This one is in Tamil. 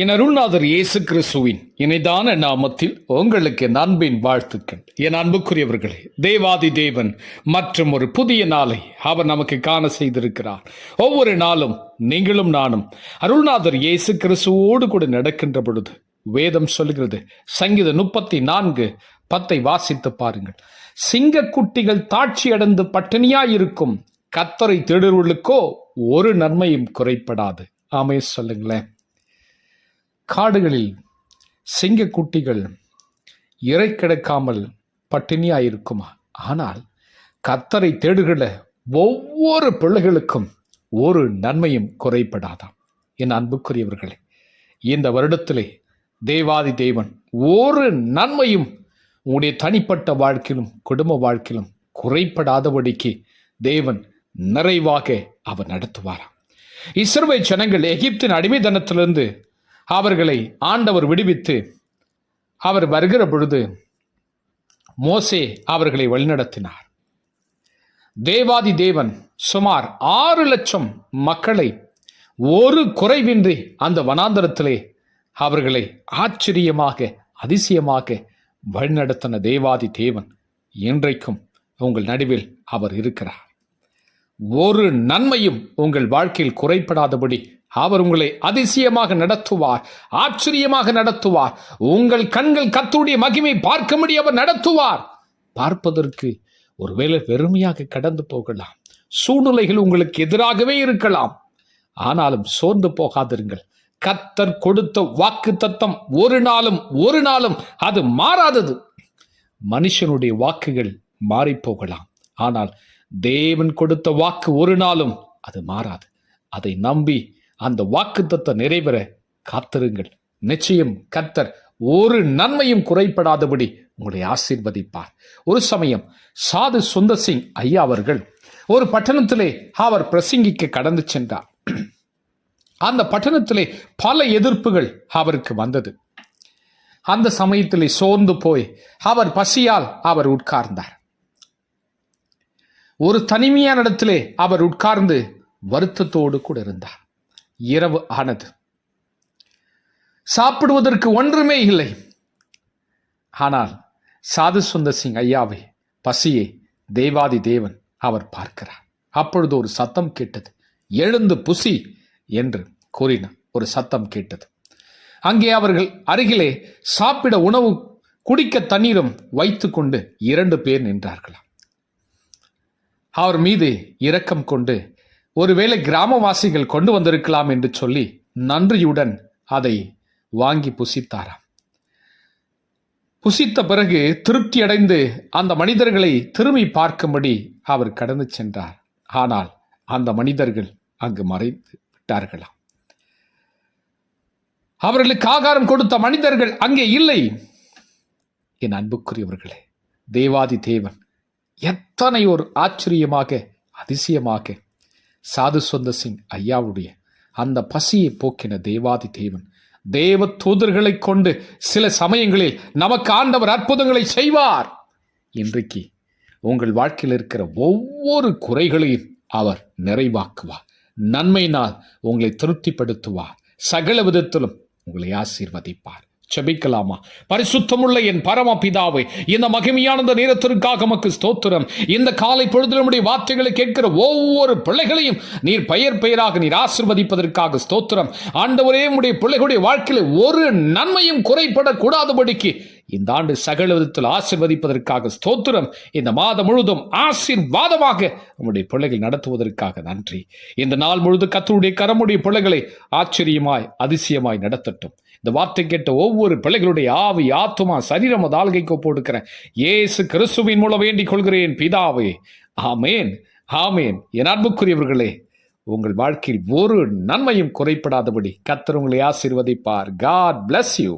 என் அருள்நாதர் இயேசு கிறிஸ்துவின் இணைதான நாமத்தில் உங்களுக்கு என் அன்பின் வாழ்த்துக்கள். என் அன்புக்குரியவர்களே தேவாதி தேவன் மற்றும் ஒரு புதிய நாளை அவர் நமக்கு காண செய்திருக்கிறார். ஒவ்வொரு நாளும் நீங்களும் நானும் அருள்நாதர் இயேசு கிறிஸ்துவோடு கூட நடக்கின்ற பொழுது வேதம் சொல்கிறது சங்கீத முப்பத்தி நான்கு பத்தை வாசித்து பாருங்கள். சிங்கக்குட்டிகள் தாட்சி அடைந்து பட்டினியாயிருக்கும் கத்தரை தேடுவர்களுக்கோ ஒரு நன்மையும் குறைப்படாது ஆமே சொல்லுங்களேன். காடுகளில் சிங்கக்குட்டிகள் இறை கிடைக்காமல் பட்டினியாக இருக்குமா ஆனால் கத்தரை தேடுகிற ஒவ்வொரு பிள்ளைகளுக்கும் ஒரு நன்மையும் குறைபடாதாம். என் அன்புக்குரியவர்களே இந்த வருடத்திலே தேவாதி தேவன் ஒரு நன்மையும் உங்களுடைய தனிப்பட்ட வாழ்க்கையிலும் குடும்ப வாழ்க்கையிலும் குறைபடாதபடிக்கு தேவன் நிறைவாக அவர் நடத்துவாராம். இஸ்ரவேல் ஜனங்கள் எகிப்தின் அடிமைதனத்திலிருந்து அவர்களை ஆண்டவர் விடுவித்து அவர் வருகிற பொழுது மோசே அவர்களை வழிநடத்தினார். தேவாதி தேவன் சுமார் ஆறு லட்சம் மக்களை ஒரு குறைவின்றி அந்த வனாந்தரத்திலே அவர்களை ஆச்சரியமாக அதிசயமாக வழிநடத்தின தேவாதி தேவன் இன்றைக்கும் உங்கள் நடுவில் அவர் இருக்கிறார். ஒரு நன்மையும் உங்கள் வாழ்க்கையில் குறைப்படாதபடி அவர் உங்களை அதிசயமாக நடத்துவார் ஆச்சரியமாக நடத்துவார். உங்கள் கண்கள் கத்துடைய மகிமை பார்க்க முடியவர் நடத்துவார். பார்ப்பதற்கு ஒருவேளை வெறுமையாக கடந்து போகலாம். சூழ்நிலைகள் உங்களுக்கு எதிராகவே இருக்கலாம். ஆனாலும் சோர்ந்து போகாதிருங்கள். கத்தர் கொடுத்த வாக்கு தத்தம் ஒரு நாளும் ஒரு நாளும் அது மாறாதது. மனுஷனுடைய வாக்குகள் மாறி போகலாம் ஆனால் தேவன் கொடுத்த வாக்கு ஒரு நாளும் அது மாறாது. அதை நம்பி அந்த வாக்குத்தத்தை நிறைவேற காத்திருங்கள். நிச்சயம் கர்த்தர் ஒரு நன்மையும் குறைப்படாதபடி உங்களை ஆசீர்வதிப்பார். ஒரு சமயம் சாது சுந்தர் சிங் ஐயா அவர்கள் ஒரு பட்டணத்திலே அவர் பிரசங்கிக்க கடந்து சென்றார். அந்த பட்டணத்திலே பல எதிர்ப்புகள் அவருக்கு வந்தது. அந்த சமயத்திலே சோர்ந்து போய் அவர் பசியால் அவர் உட்கார்ந்தார். ஒரு தனிமையான இடத்திலே அவர் உட்கார்ந்து வருத்தத்தோடு கூட இருந்தார். இரவு ஆனது. சாப்பிடுவதற்கு ஒன்றுமே இல்லை. ஆனால் சாது சுந்தர் சிங் ஐயாவை பசியை தேவாதி தேவன் அவர் பார்க்கிறார். அப்பொழுது ஒரு சத்தம் கேட்டது. எழுந்து புசி என்று கூறின ஒரு சத்தம் கேட்டது. அங்கே அவர்கள் அருகிலே சாப்பிட உணவு குடிக்க தண்ணீரும் வைத்துக்கொண்டு இரண்டு பேர் நின்றார்களாம். அவர் மீது இரக்கம் கொண்டு ஒருவேளை கிராமவாசிகள் கொண்டு வந்திருக்கலாம் என்று சொல்லி நன்றியுடன் அதை வாங்கி புசித்தாராம். புசித்த பிறகு திருப்தி அடைந்து அந்த மனிதர்களை திரும்பி பார்க்கும்படி அவர் கடந்து சென்றார். ஆனால் அந்த மனிதர்கள் அங்கு மறைந்து விட்டார்களாம். அவர்களுக்கு ஆகாரம் கொடுத்த மனிதர்கள் அங்கே இல்லை. என் அன்புக்குரியவர்களே தேவாதி தேவன் எத்தனை ஒரு ஆச்சரியமாக அதிசயமாக சாது சொந்த சிங் ஐயாவுடைய அந்த பசியை போக்கின தேவாதி தேவன் தேவ தூதர்களை கொண்டு சில சமயங்களில் நமக்கு ஆண்டவர் அற்புதங்களை செய்வார். இன்றைக்கு உங்கள் வாழ்க்கையில் இருக்கிற ஒவ்வொரு குறைகளையும் அவர் நிறைவாக்குவார் நன்மையினால் உங்களை திருப்திப்படுத்துவார் சகல விதத்திலும் உங்களை ஆசீர்வதிப்பார். செபிக்கலாமா? பரிசுத்தமுள்ள என் பரம பிதாவை இந்த மகிமையான இந்த நேரத்திற்காக மக்கு ஸ்தோத்திரம். இந்த காலை பொழுது நம்முடைய வார்த்தைகளை கேட்கிற ஒவ்வொரு பிள்ளைகளையும் நீர் பெயர் பெயராக நீர் ஆசிர்வதிப்பதற்காக ஸ்தோத்திரம். ஆண்டவரே உடைய பிள்ளைகளுடைய வாழ்க்கையில் ஒரு நன்மையும் குறைபடக்கூடாதபடிக்கு இந்த ஆண்டு சகல விதத்தில் ஆசிர்வதிப்பதற்காக ஸ்தோத்திரம். இந்த மாதம் முழுதும் ஆசீர்வாதமாக உங்களுடைய பிள்ளைகள் நடத்துவதற்காக நன்றி. இந்த நாள் முழுது கத்தருடைய கரமுடைய பிள்ளைகளை ஆச்சரியமாய் அதிசயமாய் நடத்தட்டும். இந்த வார்த்தை கேட்ட ஒவ்வொரு பிள்ளைகளுடைய ஆவி ஆத்துமா சரீரம் தாழ்கைக்கு போட்டுக்கிறேன் ஏசு கிறிஸ்துவின் மூலம் வேண்டிக் கொள்கிறேன் பிதாவே. ஆமேன் ஆமேன். என் அன்புக்குரியவர்களே உங்கள் வாழ்க்கையில் ஒரு நன்மையும் குறைப்படாதபடி கத்தர் உங்களை ஆசீர்வதிப்பார். God bless you